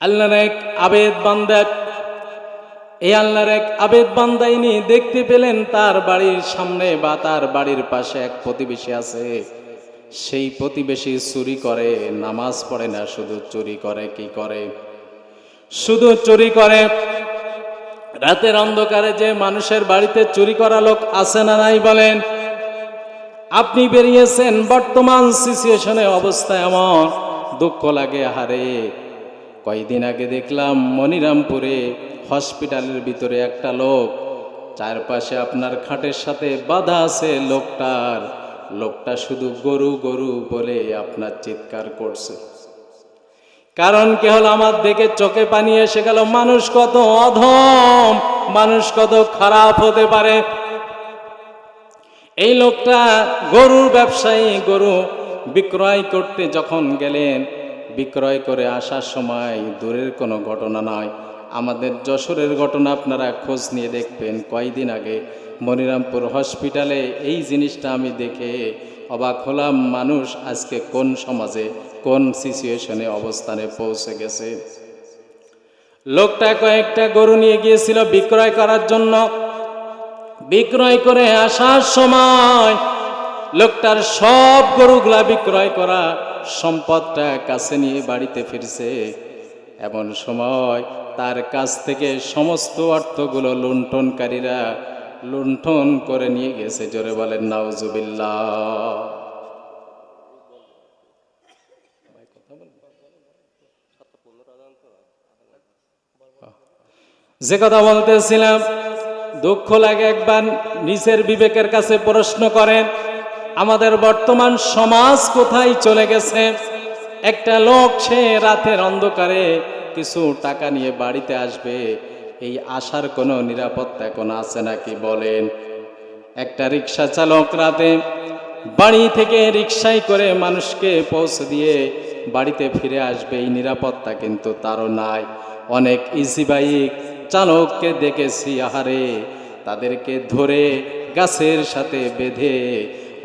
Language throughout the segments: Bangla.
আল্লাহর এক আবেদ বান্দা। এই আল্লাহর এক আবেদ বান্দাইনি দেখতে পেলেন তার বাড়ির সামনে বা তার বাড়ির পাশে এক প্রতিবেশী আছে। সেই প্রতিবেশী চুরি করে, নামাজ পড়ে না, শুধু চুরি করে, কি করে? শুধু চুরি করে। রাতের অন্ধকারে যে মানুষের বাড়িতে চুরি করা লোক আছে না নাই বলেন, আপনি বেরিয়েছেন, বর্তমান সিচুয়েশনে অবস্থা এমন, দুঃখ লাগে, হারে। কয়েকদিন আগে দেখলাম মনিরামপুরে হসপিটালের ভিতরে একটা লোক। চারপাশে আপনার খাটের সাথে বাধা আছে লোকটার। লোকটা শুধু গরু গরু বলে আপনার চিৎকার করছে। কারণ কি হলো? আমার দেখে চোখে পানি এসে গেল। মানুষ কত অধম, মানুষ কত খারাপ হতে পারে। এই লোকটা গরুর ব্যবসায়ী, গরু বিক্রয় করতে যখন গেলেন বিক্রয় করে আসার সময় দূরের কোনো ঘটনা নয়। আমাদের যশোরের ঘটনা আপনারা খোঁজ নিয়ে দেখবেন কয়দিন আগে। মনিরামপুর হসপিটালে এই জিনিসটা আমি দেখে অবাক হলাম, মানুষ আজকে কোন সমাজে, কোন সিচুয়েশনে অবস্থানে পৌঁছে গেছে। লোকটা কয়েকটা গরু নিয়ে গিয়েছিল বিক্রয় করার জন্য। বিক্রয় করে আসার সময় লোকটার সব গরুগুলা বিক্রয় করা সম্পদটা কাছে নিয়ে বাড়িতে ফিরছে। এমন সময় তার কাছ থেকে সমস্ত অর্থগুলো লুণ্ঠনকারীরা লুণ্ঠন করে নিয়ে গেছে। জোরে বলেন, নাউজুবিল্লাহ। যে কথা বলতেছিলাম, দুঃখ লাগে একবার নিজের বিবেকের কাছে প্রশ্ন করেন আমাদের বর্তমান সমাজ কোথায় চলে গেছে? একটা লোক, সে রাতের অন্ধকারে কিছু টাকা নিয়ে বাড়িতে আসবে। এই আসার কোনো নিরাপত্তা এখন আছে নাকি বলেন? একটা রিক্সা চালক রাতে বাড়ি থেকে রিক্সায় করে মানুষকে পৌঁছে দিয়ে বাড়িতে ফিরে আসবে। এই নিরাপত্তা কিন্তু তারও নাই। অনেক ইজি বাইক চালককে দেখেছি, আহারে! তাদেরকে ধরে গাছের সাথে বেঁধে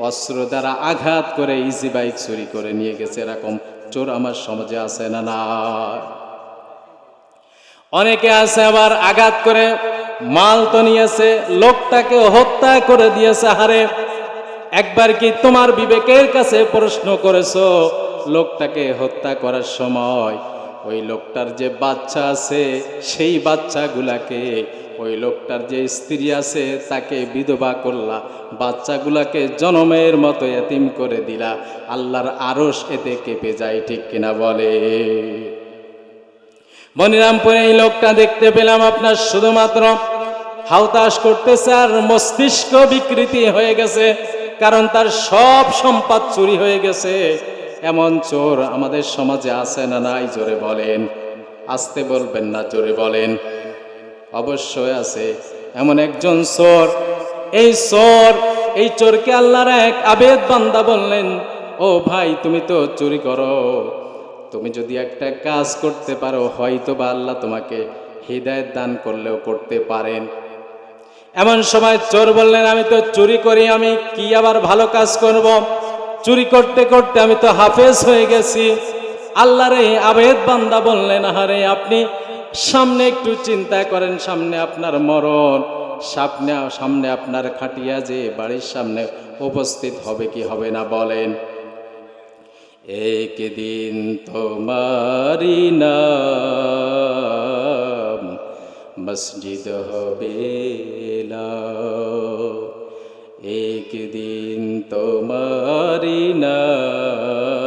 অস্ত্র দ্বারা আঘাত করে ইজি বাইক চুরি করে নিয়ে গেছে এরকম চোর আমার সমাজে আছে না না? অনেকে আছে আবার আঘাত করে, মাল তো নিয়েছে, লোকটাকে হত্যা করে দিয়েছে, হারে একবার কি তোমার বিবেকের কাছে প্রশ্ন করেছ, লোকটাকে হত্যা করার সময় ওই লোকটার যে বাচ্চা আছে, সেই বাচ্চাগুলাকে ওই লোকটার যে স্ত্রী আছে, তাকে বিধবা করলা। বাচ্চাগুলাকে জনমের মতো এতিম করে দিলা। আল্লাহর আরস এতে কেঁপে যায়, ঠিক কিনা বলে? মনিরামপুরে এই লোকটা দেখতে পেলাম আপনার শুধুমাত্র হাউতাস করতেছে আর মস্তিষ্ক বিকৃতি হয়ে গেছে, কারণ তার সব সম্পদ চুরি হয়ে গেছে। এমন চোর আমাদের সমাজে আছে না নাই? জোরে বলেন। আসতে বলবেন না, জোরে বলেন। অবশ্যই আছে। এমন একজন চোর। এই চোর, এই চোরকে আল্লাহর এক আবেদ বান্দা বললেন, ও ভাই, তুমি তো চুরি করো। তুমি যদি একটা কাজ করতে পারো হয়তো বা আল্লাহ তোমাকে হৃদায়ত দান করলেও করতে পারেন। এমন সময় চোর বললেন, আমি তো চুরি করি, আমি কি আবার ভালো কাজ করব? চুরি করতে করতে আমি তো হাফেজ হয়ে গেছি। আল্লাহর এই আবেদ বান্দা বললেন, আহারে, আপনি সামনে একটু চিন্তা করেন, সামনে আপনার মরণ, সামনে সামনে আপনার খাটিয়া যে বাড়ির সামনে উপস্থিত হবে কি হবে না বলেন। একদিন তোমারি মসজিদ হবে একদিন তোমারি নাম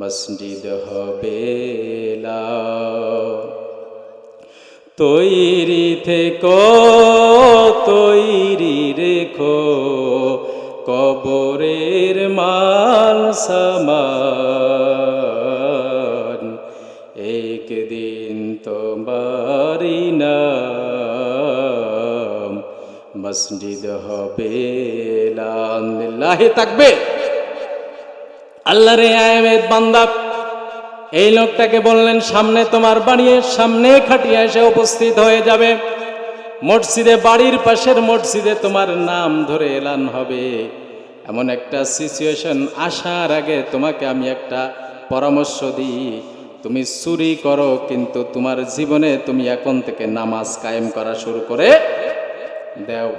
মসজিদ হবে তৈরি থেকো, তৈরি রেখো, কবরের মাল সমান। একদিন তোমারি নাম মসজিদ হবে লাহে থাকবে। আল্লাহ রে আহমেদ বান্দা, এই লোকটাকে বললেন, সামনে তোমার বাড়ির সামনে খাটিয়া এসে উপস্থিত হয়ে যাবে। মসজিদে, বাড়ির পাশের মসজিদে তোমার নাম ধরে এলান হবে। এমন একটা সিচুয়েশন আসার আগে তোমাকে আমি একটা পরামর্শ দিই। তুমি চুরি করো, কিন্তু তোমার জীবনে তুমি এখন থেকে নামাজ কায়েম করা শুরু করে দেও।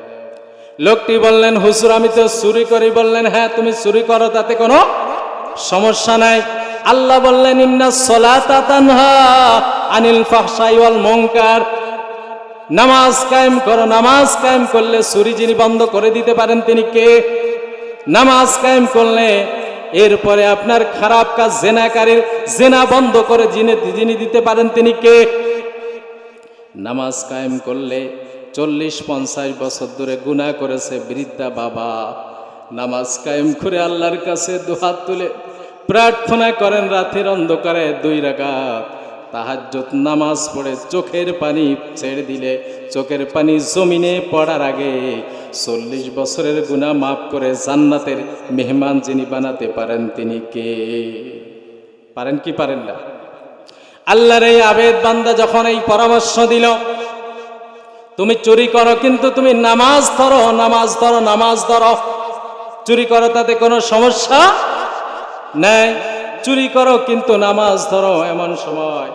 লোকটি বললেন, হুজুর, আমি তো চুরি করি। বললেন হ্যাঁ তুমি চুরি করো, তাতে কোনো সমস্যা নাই। আল্লাহ বললেন, ইন্না সলাতা তানহা আনিল ফাহশাই ওয়াল মুনকার। নামাজ কায়েম করো, নামাজ কায়েম করলে চুরি যিনি বন্ধ করে দিতে পারেন তিনি কে? নামাজ কায়েম করলে এরপরে আপনার খারাপ কাজ জেনাকারীর জেনা বন্ধ করে যিনি যিনি দিতে পারেন তিনি কে? নামাজ কায়েম করলে চল্লিশ পঞ্চাশ বছর ধরে গুনাহ করেছে বৃদ্ধা বাবা। নামাজ কায়েম করে আল্লাহর কাছে দুহাত তুলে প্রার্থনা করেন রাতের অন্ধকারে দুই রাকাত। তাহাজ্জত নামাজ পড়ে চোখের পানি ছেড়ে দিলে, চোখের পানি জমিনে পড়ার আগে চল্লিশ বছরের গুনাহ মাফ করে জান্নাতের মেহমান যিনি বানাতে পারেন তিনি কে? পারেন কি পারেন না? আল্লাহর এই আবেদ বান্দা যখন এই পরামর্শ দিল, তুমি চুরি করো কিন্তু তুমি নামাজ ধরো নামাজ ধরো নামাজ ধরো। চুরি করো তাতে কোনো সমস্যা নেই চুরি করো, কিন্তু নামাজ ধরো এমন সময়।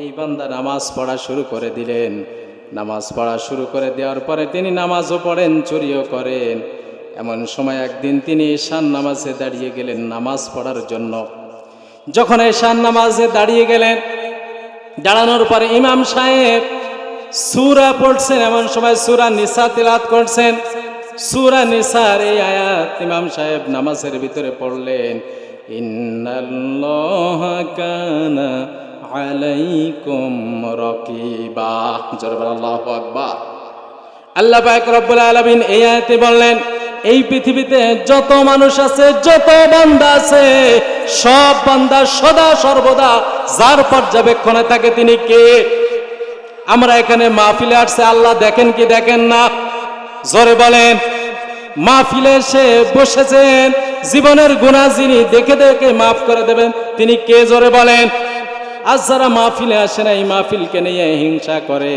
এই বান্দা নামাজ পড়া শুরু করে দিলেন। নামাজ পড়া শুরু করে দেওয়ার পরে তিনি নামাজও পড়েন, চুরিও করেন। এমন সময় একদিন তিনি ঈশান নামাজে দাঁড়িয়ে গেলেন নামাজ পড়ার জন্য। যখন ঈশান নামাজে দাঁড়িয়ে গেলেন, দাঁড়ানোর পরে ইমাম সাহেব সুরা পড়ছেন, এমন সময় সুরা নিসা তিলাত করছেন। সুরা নিসার এই আয়াত ইমাম সাহেব নামাজের ভিতরে পড়লেন। ইন্নাল্লাহ কানা আলাইকুম রাকিবা। জোরে বলো আল্লাহু আকবার। আল্লাহ পাক রব্বুল আলামিন এই আয়াতে বললেন, এই পৃথিবীতে যত মানুষ আছে, যত বান্দা আছে, সব বান্দা সদা সর্বদা যার পর্যবেক্ষণে থাকে তিনি কে? আমরা এখানে মাহফিলে আসছে, আল্লাহ দেখেন কি দেখেন না? জোরে বলেন, মাহফিলে এসে বসেছেন জীবনের গুণা যিনি দেখে দেখে মাফ করে দেবেন, তিনি কে জোরে বলেন? আজ যারা মাহফিলে আসে না এই মাহফিলকে নিয়ে হিংসা করে,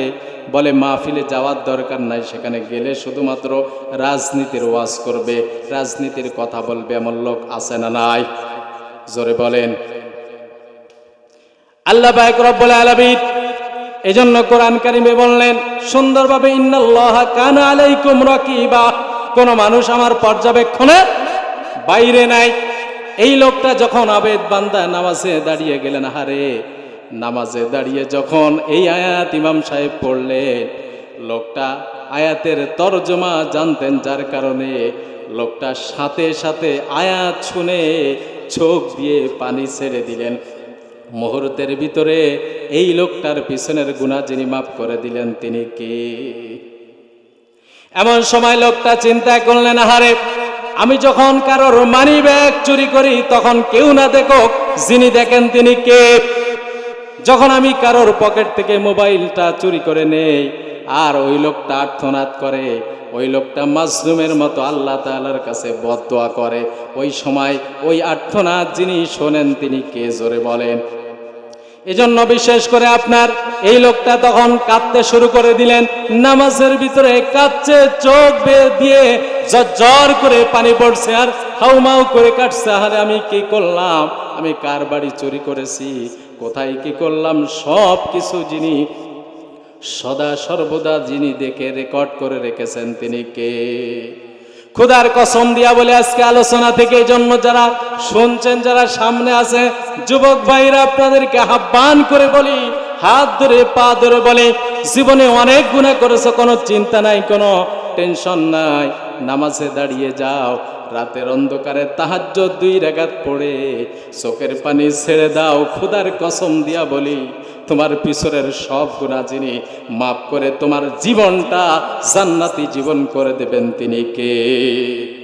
বলে মাহফিলে যাওয়ার দরকার নাই, সেখানে গেলে শুধুমাত্র রাজনীতির ওয়াজ করবে, রাজনীতির কথা বলবে, এমন লোক আছে না নাই? জোরে বলেন। আল্লাহ বায়ক রব্বুল আলামিন এজন্য কোরআন কারিমে বললেন, সুন্দরভাবে ইন্নাল্লাহ কানা আলাইকুম রাকিবা, কোন মানুষ আমার পর্যবেক্ষণে বাইরে নাই। এই লোকটা যখন আবেদ বান্দা নামাজে দাঁড়িয়ে গেলেন হারে নামাজে দাঁড়িয়ে যখন এই আয়াত ইমাম সাহেব পড়লেন, লোকটা আয়াতের তর্জমা জানতেন যার কারণে লোকটা সাথে সাথে আয়াত শুনে চোখ দিয়ে পানি ছেড়ে দিলেন। মুহূর্তের ভিতরে এই লোকটার পিছনের গুণা যিনি মাফ করে দিলেন, তিনি কে? এমন সময় লোকটা চিন্তা করলেন, আহারে আমি যখন কারোর মানি ব্যাগ চুরি করি, তখন কেউ না দেখো যিনি দেখেন তিনি কে। যখন আমি কারোর পকেট থেকে মোবাইলটা চুরি করে নেই, আর ওই লোকটা আর্থনাদ করে, ওই লোকটা মাসরুমের মতো আল্লাহ তাআলার কাছে বদোয়া করে, ওই সময় ওই আর্থনাদ যিনি শোনেন তিনি কে জোরে বলেন? এজন্য বিশেষ করে আপনার এই লোকটা তখন কাঁদতে শুরু করে দিলেন। নামাজের ভিতরে কাঁদছে, চোখ বের দিয়ে জ্বর করে পানি পড়ছে আর হাউমাউ করে কাটছে আরে আমি কি করলাম? আমি কার বাড়ি চুরি করেছি? কোথায় কি করলাম? সব কিছু যিনি সদা সর্বদা যিনি দেখে রেকর্ড করে রেখেছেন তিনি কে? খুদার কসম দিয়া বলে আজকে আলোচনা থেকে এই জন্য যারা শুনছেন, যারা সামনে আছে, যুবক ভাইরা আপনাদেরকে আহ্বান করে বলি, হাত ধরে, পা ধরে বলে, জীবনে অনেক গুণা করেছে, কোনো চিন্তা নাই, কোনো টেনশন নাই। নামাজে দাঁড়িয়ে যাও। রাতের অন্ধকারে তাহাজ্য দুই রেগাত পড়ে। চোখের পানি ছেড়ে দাও, খুদার কসম দিয়া বলি, তোমার পিছরের সব গুণা যিনি মাফ করে তোমার জীবনটা সান্নাতি জীবন করে দেবেন তিনি কে?